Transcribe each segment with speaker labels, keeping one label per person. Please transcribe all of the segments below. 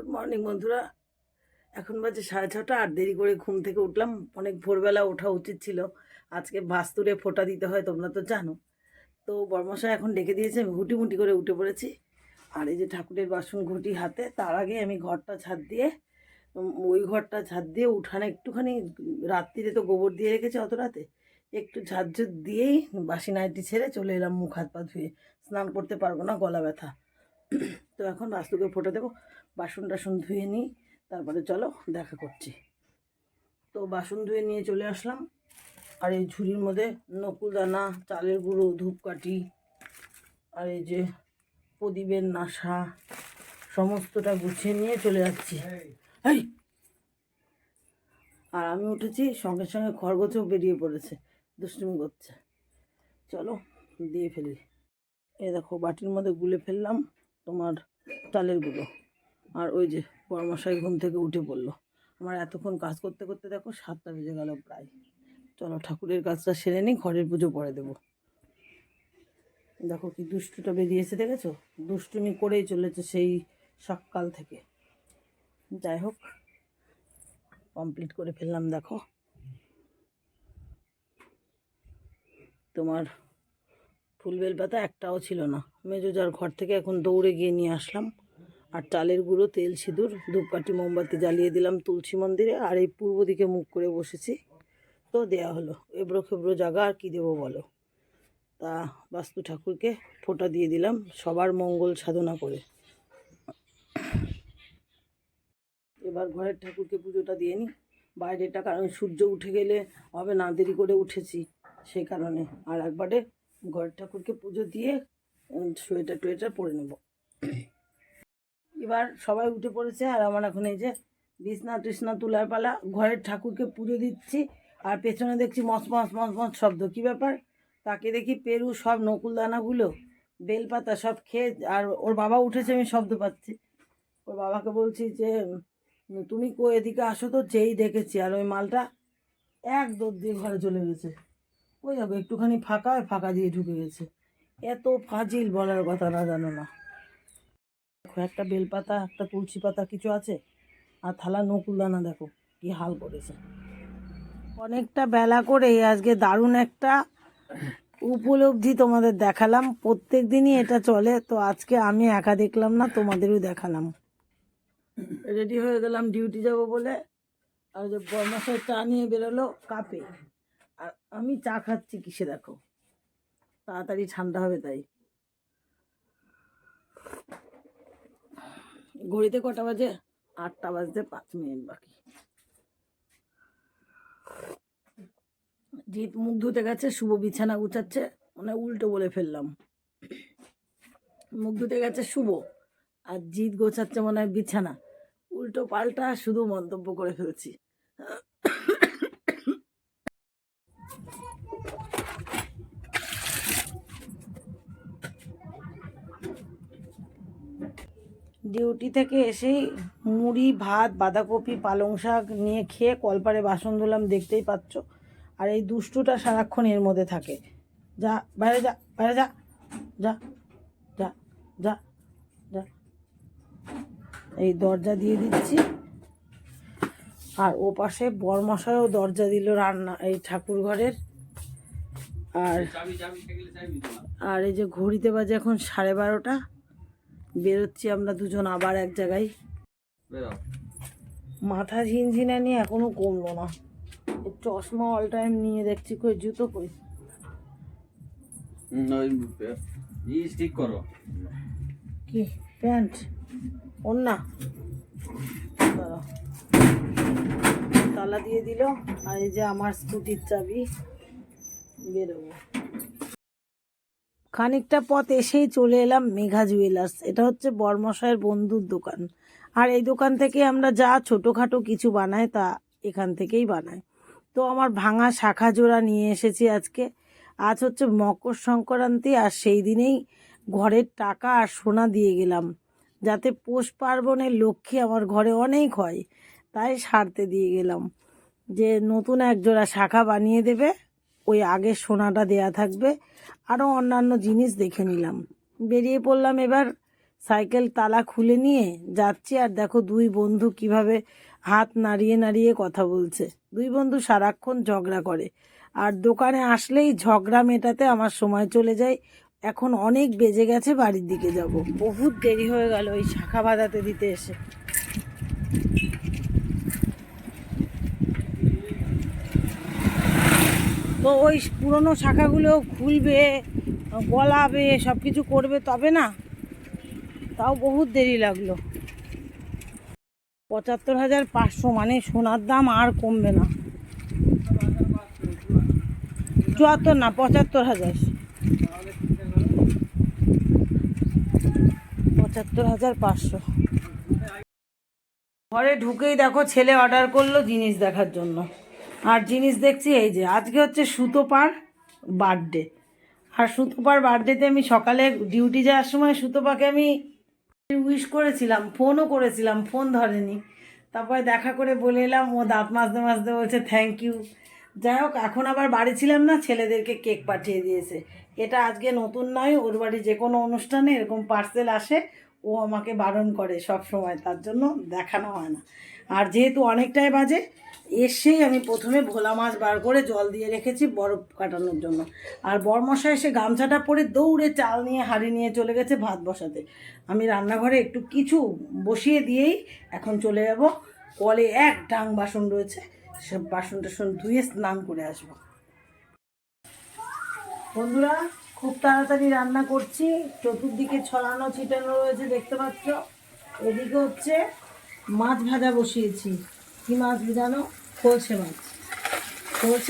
Speaker 1: Good morning বন্ধুরা। এখন বাজে সাড়ে ছটা, আর দেরি করে ঘুম থেকে উঠলাম। অনেক ভোরবেলা ওঠা উচিত ছিল। আজকে ভাস্তুরে ফোঁটা দিতে হয়, তোমরা তো জানো। তো বর্মশাই এখন ডেকে দিয়েছে, আমি হুটি মুটি করে উঠে পড়েছি। আর এই যে ঠাকুরের বাসন ঘুটি হাতে, তার আগে আমি ঘরটা ছাদ দিয়ে ওই ঘরটা ছাদ দিয়ে উঠানে একটুখানি রাত্রিরে তো গোবর দিয়ে রেখেছে অত রাতে, একটু ঝাড়ঝুট দিয়েই বাসি নাইটি ছেড়ে চলে এলাম মুখ হাত পা ধুয়ে। স্নান করতে পারব না, গলা ব্যথা। তো এখন বাস্তুকে ফোটা দেবো। বাসন টাসন ধুয়ে নিই, তারপরে চলো দেখা করছি। তো বাসন ধুয়ে নিয়ে চলে আসলাম। আর এই ঝুড়ির মধ্যে নকুলদানা চালের গুঁড়ো, ধূপকাঠি, আর এই যে প্রদীপের নাশা, সমস্তটা গুছিয়ে নিয়ে চলে যাচ্ছি। আর আমি উঠেছি, সঙ্গে সঙ্গে খরগোচও বেরিয়ে পড়েছে, দুষ্টুমি করছে। চলো দিয়ে ফেলি। এই দেখো, বাটির মধ্যে গুলে ফেললাম তোমার চালের গুঁড়ো। আর ওই যে পরমশাই ঘুম থেকে উঠে পড়ল আমার এতক্ষণ কাজ করতে করতে দেখো সাতটা বেজে গেল প্রায়। চলো ঠাকুরের কাজটা সেরে নিই, ঘরের পুজো পরে দেবো। দেখো কি দুষ্টুটা বেরিয়েছে, দেখেছ? দুষ্টুমি করেই চলেছে সেই সকাল থেকে। যাই হোক কমপ্লিট করে ফেললাম, দেখো। তোমার ফুলবেল পাতা একটাও ছিল না। মেজো যার ঘর থেকে এখন দৌড়ে গিয়ে নিয়ে আসলাম। আর চালের গুঁড়ো, তেল, সিঁদুর, ধূপকাঠি, মোমবাতি জ্বালিয়ে দিলাম তুলসী মন্দিরে আর এই পূর্ব দিকে মুখ করে বসেছি। তো দেয়া হলো। এবড়ো খেবড়ো জায়গা আর কী দেবো বলো? তা বাস্তু ঠাকুরকে ফোঁটা দিয়ে দিলাম সবার মঙ্গল সাধনা করে। এবার ঘরের ঠাকুরকে পুজোটা দিয়ে নিই। বাইরেটা কারণ সূর্য উঠে গেলে হবে না, দেরি করে উঠেছি সেই কারণে। আর একবারে ঘরের ঠাকুরকে পুজো দিয়ে সোয়েটার টোয়েটার পরে নেব। এবার সবাই উঠে পড়েছে আর আমার এখন এই যে বিছনা টিসনা তুলার পালা, ঘরের ঠাকুরকে পুজো দিচ্ছি আর পেছনে দেখছি মস মস মস মস শব্দ। কী ব্যাপার? তাকে দেখি পেরু সব নকুলদানাগুলো বেলপাতা সব খেয়ে আর ওর বাবা উঠেছে, আমি শব্দ পাচ্ছি। ওর বাবাকে বলছি যে তুমি কো এদিকে আসো তো, যেই দেখেছি। আর ওই মালটা এক দৌড় দিয়ে ঘরে চলে গেছে। ওই যাব? একটুখানি ফাঁকা ফাঁকা দিয়ে ঢুকে গেছে। এত ফাজিল বলার কথা না জানো না দেখো, একটা বেলপাতা, একটা তুলসী পাতা কিছু আছে? আর থালা নকুলদানা দেখো, কি হাল করেছে। অনেকটা বেলা করে আজকে দারুণ একটা উপলব্ধি তোমাদের দেখালাম। প্রত্যেক দিনই এটা চলে, তো আজকে আমি একা দেখলাম না, তোমাদেরও দেখালাম। রেডি হয়ে গেলাম, ডিউটি যাব বলে। আর যে বর্মাশয় চা নিয়ে বেরোলো কাপে। আর আমি চা খাচ্ছি কিসে দেখো? তাড়াতাড়ি ঠান্ডা হবে তাই। ঘড়িতে কটা বাজে? আটটা বাজতে পাঁচ মিনিট বাকি। জিৎ মুখ ধুতে গেছে, শুভ বিছানা গুছাচ্ছে মানে উল্টো বলে ফেললাম। মুখ ধুতে গেছে শুভ, আর জিৎ গোছাচ্ছে মনে হয় বিছানা। উল্টো পাল্টা শুধু মন্তব্য করে ফেলছি। ডিউটি থেকে এসেই মুড়ি, ভাত, বাঁধাকপি, পালং শাক নিয়ে খেয়ে কলপারে বাসন ধুলাম, দেখতেই পাচ্ছ। আর এই দুষ্টুটা সারাক্ষণ এর মধ্যে থাকে। যা, বাইরে যা বাইরে যা যা যা যা যা। এই দরজা দিয়ে দিচ্ছি। আর ও পাশে বরমশায়ও দরজা দিল রান্না, এই ঠাকুর ঘরের। আর আর এই যে ঘড়িতে বাজে এখন সাড়ে বারোটা। বেরোচ্ছি আমরা দুজন আবার এক জায়গায়। মাথা ঝিনঝিনা নিয়ে এখনও কমলো না। চশমা অল টাইম নিয়ে দেখছি কই জুতো কই?
Speaker 2: ঠিক করো।
Speaker 1: কি প্যান্ট? ওন্না। তালা দিয়ে দিল আর এই যে আমার স্কুটির চাবি বেরোবো। খানিকটা পথ এসেই চলে এলাম মেঘা জুয়েলার্স এটা হচ্ছে বর্মশায়ের বন্ধুর দোকান। আর এই দোকান থেকে আমরা যা ছোটোখাটো কিছু বানাই তা এখান থেকেই বানাই। তো আমার ভাঙা শাখা জোড়া নিয়ে এসেছি আজকে। আজ হচ্ছে মকর সংক্রান্তি আর সেই দিনেই ঘরের টাকা আর সোনা দিয়ে গেলাম। যাতে পৌষ পার্বণের লক্ষ্যে আমার ঘরে অনেক হয়, তাই সারতে দিয়ে গেলাম। যে নতুন এক জোড়া শাখা বানিয়ে দেবে, ওই আগের সোনাটা দেয়া থাকবে। আরও অন্যান্য জিনিস দেখে নিলাম। বেরিয়ে পড়লাম এবার সাইকেল তালা খুলে নিয়ে যাচ্ছি আর দেখো দুই বন্ধু কীভাবে হাত নাড়িয়ে নাড়িয়ে কথা বলছে। দুই বন্ধু সারাক্ষণ ঝগড়া করে। আর দোকানে আসলেই ঝগড়া মেটাতে আমার সময় চলে যায়। এখন অনেক বেজে গেছে বাড়ির দিকে যাব। বহুত দেরি হয়ে গেল ওই শাখা বাঁধাতে দিতে এসে। তো ওই পুরনো শাখাগুলো খুলবে, গলাবে সব কিছু করবে, তবে না, তাও বহুত দেরি লাগল। পঁচাত্তর হাজার পাঁচশো মানে সোনার দাম আর কমবে না। চুয়াত্তর না, পঁচাত্তর হাজার। পঁচাত্তর হাজার পাঁচশো। ঘরে ঢুকেই দেখো, ছেলে অর্ডার করল জিনিস দেখার জন্য। আর জিনিস দেখছি, এই যে, আজকে হচ্ছে সুতোপার বার্থডে আর সুতোপার বার্থডেতে আমি সকালে ডিউটি যাওয়ার সময় সুতোপাকে আমি উইশ করেছিলাম ফোনও করেছিলাম ফোন ধরেনি। তারপরে দেখা করে বলে এলাম, ও দাঁত মাজতে মাজতে বলছে থ্যাংক ইউ যাই হোক, এখন আবার বাড়ি ছিলাম না, ছেলেদেরকে কেক পাঠিয়ে দিয়েছে। এটা আজকে নতুন নয়, ওর বাড়ি যে কোনো অনুষ্ঠানে এরকম পার্সেল আসে, ও আমাকে বারণ করে সব সময়, তার জন্য দেখানো হয় না। আর যেহেতু অনেকটাই বাজে এসেই আমি প্রথমে ভোলা মাছ বার করে জল দিয়ে রেখেছি বরফ কাটানোর জন্য। আর বরমশা এসে গামছাটা পরে দৌড়ে চাল নিয়ে, হাঁড়ি নিয়ে চলে গেছে ভাত বসাতে। আমি রান্নাঘরে একটু কিছু বসিয়ে দিয়েই এখন চলে যাব। কলে এক ডাং বাসন রয়েছে, সব বাসন টাসন ধুয়ে স্নান করে আসব। বন্ধুরা, খুব তাড়াতাড়ি রান্না করছি। চতুর্দিকে ছড়ানো, ছিটানো রয়েছে, দেখতে পাচ্ছ? এদিকে হচ্ছে মাছ ভাজা বসিয়েছি। কি মাছ জানো খোলসে মাছ।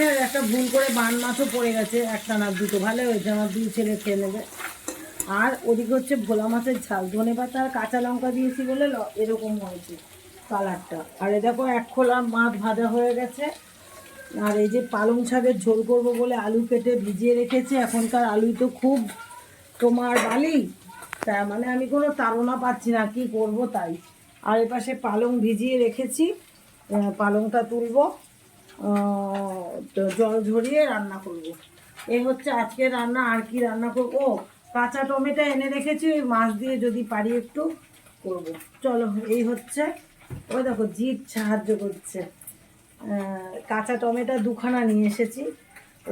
Speaker 1: আর একটা ভুল করে বান মাছও পড়ে গেছে একটা না দুটো। ভালো হয়েছে, আমার দুই ছেলে খেয়ে নেবে। আর ওদিকে হচ্ছে ভোলা মাছের ঝাল। ধনে পাতা আর কাঁচা লঙ্কা দিয়েছি বলে এরকম হয়েছে কালারটা। আর এ দেখো, এক খোলা মাছ ভাজা হয়ে গেছে। আর এই যে পালং শাকের ঝোল করব বলে আলু কেটে ভিজিয়ে রেখেছি। এখনকার আলু তো খুব তোমার বালি। তার মানে আমি কোনো তাড়না পাচ্ছি না, কি করব তাই। আর এপাশে পালং ভিজিয়ে রেখেছি। পালংটা তুলবো তো জল ঝরিয়ে রান্না করব। এই হচ্ছে আজকে রান্না, আর কি রান্না করব? ও, কাঁচা টমেটো এনে রেখেছি, ওই মাছ দিয়ে যদি পারি একটু করব। চলো, এই হচ্ছে ওই দেখো জিপ সাহায্য করছে। কাঁচা টমেটো দুখানা নিয়ে এসেছি।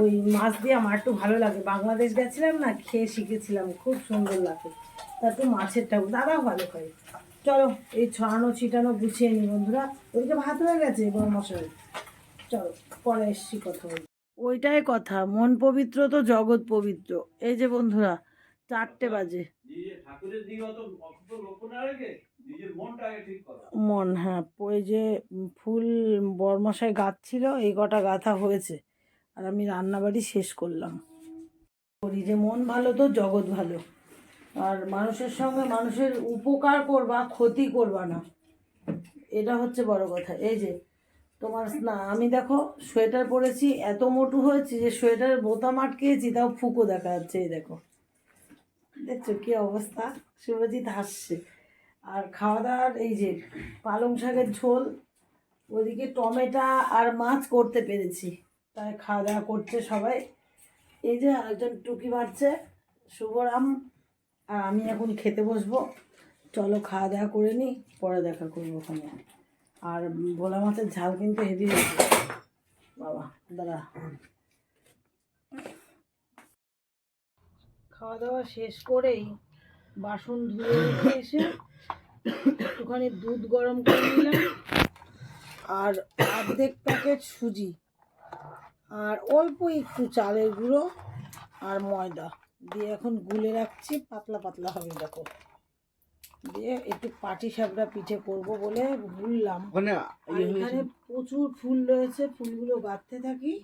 Speaker 1: ওই মাছ দিয়ে আমার একটু ভালো লাগে। বাংলাদেশ গেছিলাম না, খেয়ে শিখেছিলাম, খুব সুন্দর লাগে। তা একটু মাছেরটা দাদা ভালো খাই চলো এই ছড়ানো ছিটানো গুছিয়ে নি বন্ধুরা। ওইদিকে ভাত হয়ে গেছে বড় মশাই। চলো পরে এসছি কথা বলি ওইটাই কথা মন পবিত্র তো জগৎ পবিত্র। এই যে বন্ধুরা চারটে বাজে। মন হ্যাঁ ওই যে ফুল বরমশাই গাঁথছিল এই কটা গাঁথা হয়েছে। আর আমি রান্নাবাড়ি শেষ করলাম। করি যে মন ভালো তো জগৎ ভালো। আর মানুষের সঙ্গে মানুষের উপকার করবা, ক্ষতি করবা না। এটা হচ্ছে বড় কথা। এই যে, তোমার না, আমি দেখো, সোয়েটার পরেছি, এত মোটু হয়েছি যে সোয়েটারের বোতাম আটকেছি তাও ফুকো দেখা যাচ্ছে, এই দেখো। দেখছ কি অবস্থা? শুভজিৎ হাসছে। আর খাওয়া দাওয়ার এই যে, পালং শাকের ঝোল, ওদিকে টমেটো আর মাছ করতে পেরেছি। তাই খাওয়া দাওয়া করছে সবাই। এই যে একজন টুকি মারছে, শুভরাম। আর আমি এখন খেতে বসবো। চলো খাওয়া দাওয়া করে নিই, পরে দেখা করব ওখানে। আর ভোলা মাছের ঝাল কিন্তু হেভি হয়েছে। বাবা, দাদা। খাওয়া দাওয়া শেষ করেই বাসন ধুয়ে রেখে এসে একটুখানি দুধ গরম করে নিলাম। আর অর্ধেক প্যাকেট সুজি। আর অল্প একটু চালের গুঁড়ো আর ময়দা। দিয়ে এখন গুলে রাখছি পাতলা পাতলা হবে দেখো। দিয়ে একটু পাটি সাপড়া পিঠে করব বলে ভুললাম।
Speaker 3: ইয়ে
Speaker 1: এখানে প্রচুর ফুল রয়েছে ফুলগুলো গাঁথতে থাকি।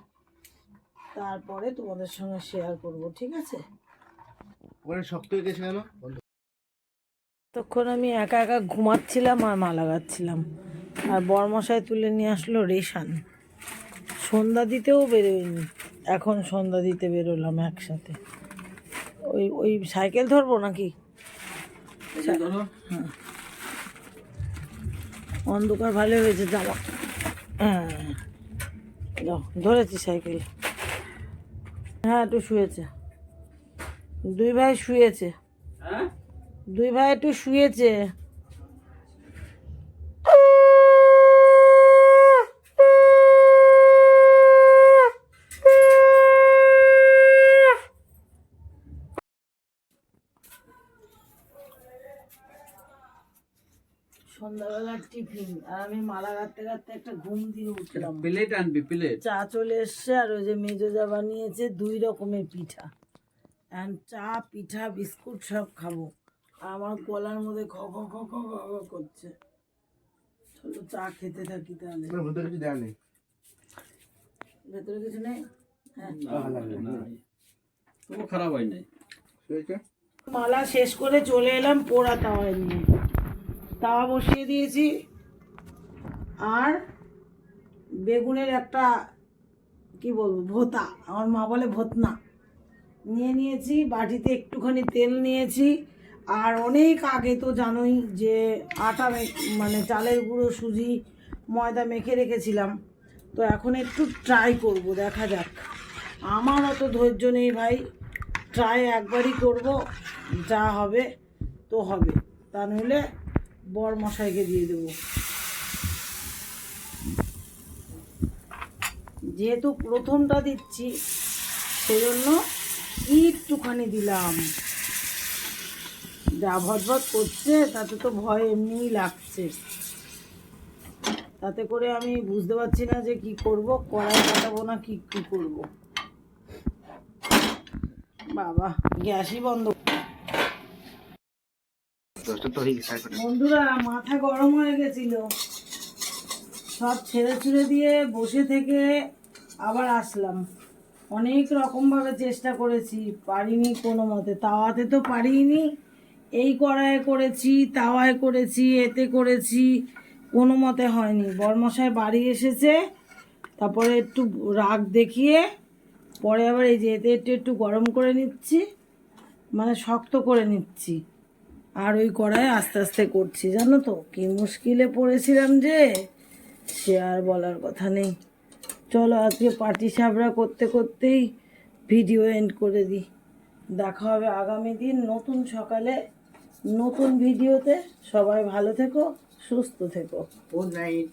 Speaker 1: তারপরে তোমাদের সঙ্গে শেয়ার করব ঠিক আছে?
Speaker 3: ওখানে শক্ত হয়ে গেছে কেন?
Speaker 1: তখন আমি একা একা ঘুমাচ্ছিলাম আর মা লাগাচ্ছিলাম আর বরমশাই তুলে নিয়ে আসলো রেশান। সন্ধ্যা দিতেও বেরোয়নি। এখন সন্ধ্যা দিতে বেরোলাম একসাথে। ওই ওই সাইকেল ধরবো নাকি? হ্যাঁ। অন্ধকার ভালো হয়েছে জামা। হ্যাঁ। ধরেছি সাইকেল। হ্যাঁ একটু শুয়েছে। দুই ভাই শুয়েছে।
Speaker 2: হ্যাঁ?
Speaker 1: দুই ভাই একটু শুয়েছে। সন্ধ্যাবেলার টিফিন। আর আমি মালা গাঁথতে গাঁথতে একটা ঘুম দিয়ে উঠলাম।
Speaker 2: প্লেট আনবি প্লেট।
Speaker 1: চা চলে এসছে আর ওই যে মেজো যা বানিয়েছে দুই রকমের পিঠা। অ্যান্ড চা পিঠা বিস্কুট সব খাব। আর আমার গলার মধ্যে খ খ খ খ খ খ করছে। চলো চা খেতে থাকি তাহলে।
Speaker 3: আমার মধ্যে কিছু দেওয়া নেই।
Speaker 1: ভেতরে কিছু নেই? হ্যাঁ।
Speaker 2: খারাপ হয় নাই।
Speaker 1: মালা শেষ করে চলে এলাম পোড়া তাওয়ায় নিয়ে। তাওয়া বসিয়ে দিয়েছি। আর বেগুনের একটা, কি বলব, ভোতা। আমার মা বলে ভোতনা। নিয়ে নিয়েছি, বাটিতে একটুখানি তেল নিয়েছি। আর অনেক আগে তো জানোই যে আটা মানে চালের গুঁড়ো, সুজি, ময়দা মেখে রেখেছিলাম। তো এখন একটু ট্রাই করব, দেখা যাক। আমার অত ধৈর্য নেই ভাই। ট্রাই একবারই করব, যা হবে তো হবে। তা নইলে বর মশাইকে দিয়ে দেবো। যেহেতু প্রথমটা দিচ্ছি, সেজন্য একটুখানি দিলাম। যা ভটভট করছে, তাতে তো ভয় এমনিই লাগছে। তাতে করে আমি বুঝতে পারছি না যে কি করব, কড়াই কাটাবো না কি কি করব। বাবা, গ্যাসই বন্ধ
Speaker 3: দশটা তো হয়ে
Speaker 1: বন্ধুরা, মাথা গরম হয়ে গেছিল। সব ছেড়ে ছুড়ে দিয়ে বসে থেকে আবার আসলাম। অনেক রকমভাবে চেষ্টা করেছি, পারিনি কোনো মতে। তাওয়াতে তো পারিনি। এই কড়াইয়ে করেছি, তাওয়ায় করেছি, এতে করেছি, কোনো মতে হয়নি। বরমশাই বাড়ি এসেছে, তারপরে একটু রাগ দেখিয়ে, পরে আবার এই যে এতে একটু একটু গরম করে নিচ্ছি মানে শক্ত করে নিচ্ছি। আর ওই কড়াই আস্তে আস্তে করছি, জানো তো? কি মুশকিলে পড়েছিলাম যে, সে আর বলার কথা নেই। চলো আজকে পার্টি সাবরা করতে করতেই ভিডিও এন্ড করে দিই দেখা হবে আগামী দিন নতুন সকালে, নতুন ভিডিওতে। সবাই ভালো থেকো, সুস্থ থেকো।
Speaker 3: Good night